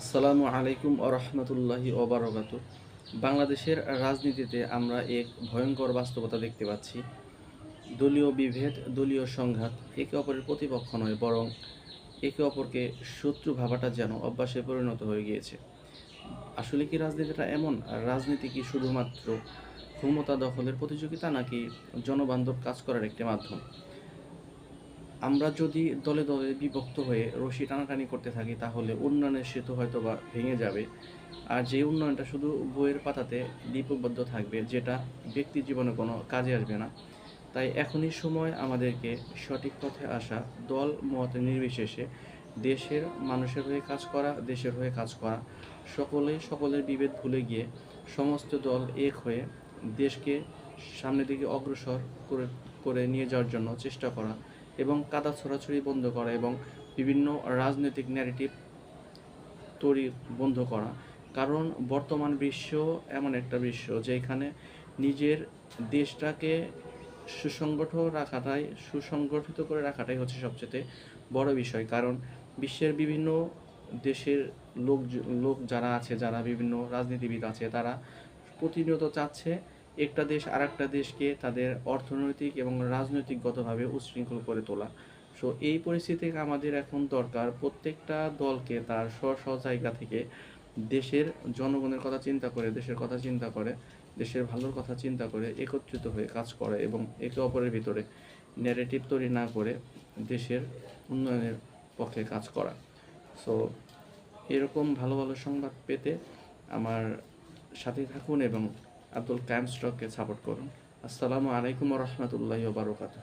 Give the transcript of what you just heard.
আসসালামু আলাইকুম আরহামতুল্লাহি ওবরাকাত বাংলাদেশের রাজনীতিতে আমরা এক ভয়ঙ্কর বাস্তবতা দেখতে পাচ্ছি। দলীয় বিভেদ, দলীয় সংঘাত একে অপরের প্রতিপক্ষ নয়, বরং একে অপরকে শত্রু ভাবাটা যেন অভ্যাসে পরিণত হয়ে গিয়েছে। আসলে কি রাজনীতিটা এমন? রাজনীতি কি শুধুমাত্র ক্ষমতা দখলের প্রতিযোগিতা নাকি জনবান্ধব কাজ করার একটি মাধ্যম? আমরা যদি দলে দলে বিভক্ত হয়ে রশি টানাটানি করতে থাকি, তাহলে উন্নয়নের সেতু হয়তো বা ভেঙে যাবে। আর যে উন্নয়নটা শুধু বইয়ের পাতাতে লিপিবদ্ধ থাকবে, যেটা ব্যক্তি জীবনে কোনো কাজে আসবে না। তাই এখনই সময় আমাদেরকে সঠিক পথে আসা, দল, মত নির্বিশেষে দেশের মানুষের হয়ে কাজ করা, দেশের হয়ে কাজ করা। সকলে সকলের বিভেদ ভুলে গিয়ে সমস্ত দল এক হয়ে দেশকে সামনের দিকে অগ্রসর করে করে নিয়ে যাওয়ার জন্য চেষ্টা করা। এবং কাদা ছড়াছড়ি বন্ধ করা এবং বিভিন্ন রাজনৈতিক ন্যারেটিভ তৈরি বন্ধ করা। কারণ বর্তমান বিশ্ব এমন একটা বিশ্ব যেখানে নিজের দেশটাকে সুসংগঠ রাখাটাই, সুসংগঠিত করে রাখাটাই হচ্ছে সবচেয়ে বড় বিষয়। কারণ বিশ্বের বিভিন্ন দেশের লোক লোক যারা আছে, যারা বিভিন্ন রাজনীতিবিদ আছে, তারা প্রতিনিয়ত চাচ্ছে একটা দেশ আর একটা দেশকে তাদের অর্থনৈতিক এবং রাজনৈতিকগতভাবে উচ্ছৃঙ্খল করে তোলা। সো এই পরিস্থিতি আমাদের এখন দরকার প্রত্যেকটা দলকে তার স্ব স্ব জায়গা থেকে দেশের জনগণের কথা চিন্তা করে, দেশের কথা চিন্তা করে, দেশের ভালোর কথা চিন্তা করে একত্রিত হয়ে কাজ করে এবং একে অপরের ভিতরে ন্যারেটিভ তৈরি না করে দেশের উন্নয়নের পক্ষে কাজ করা। সো এরকম ভালো ভালো সংবাদ পেতে আমার সাথে থাকুন এবং আব্দুল কায়েম স্টককে সাপোর্ট করুন। আসসালামু আলাইকুম রহমতুল্লাহ বারকাতুহ।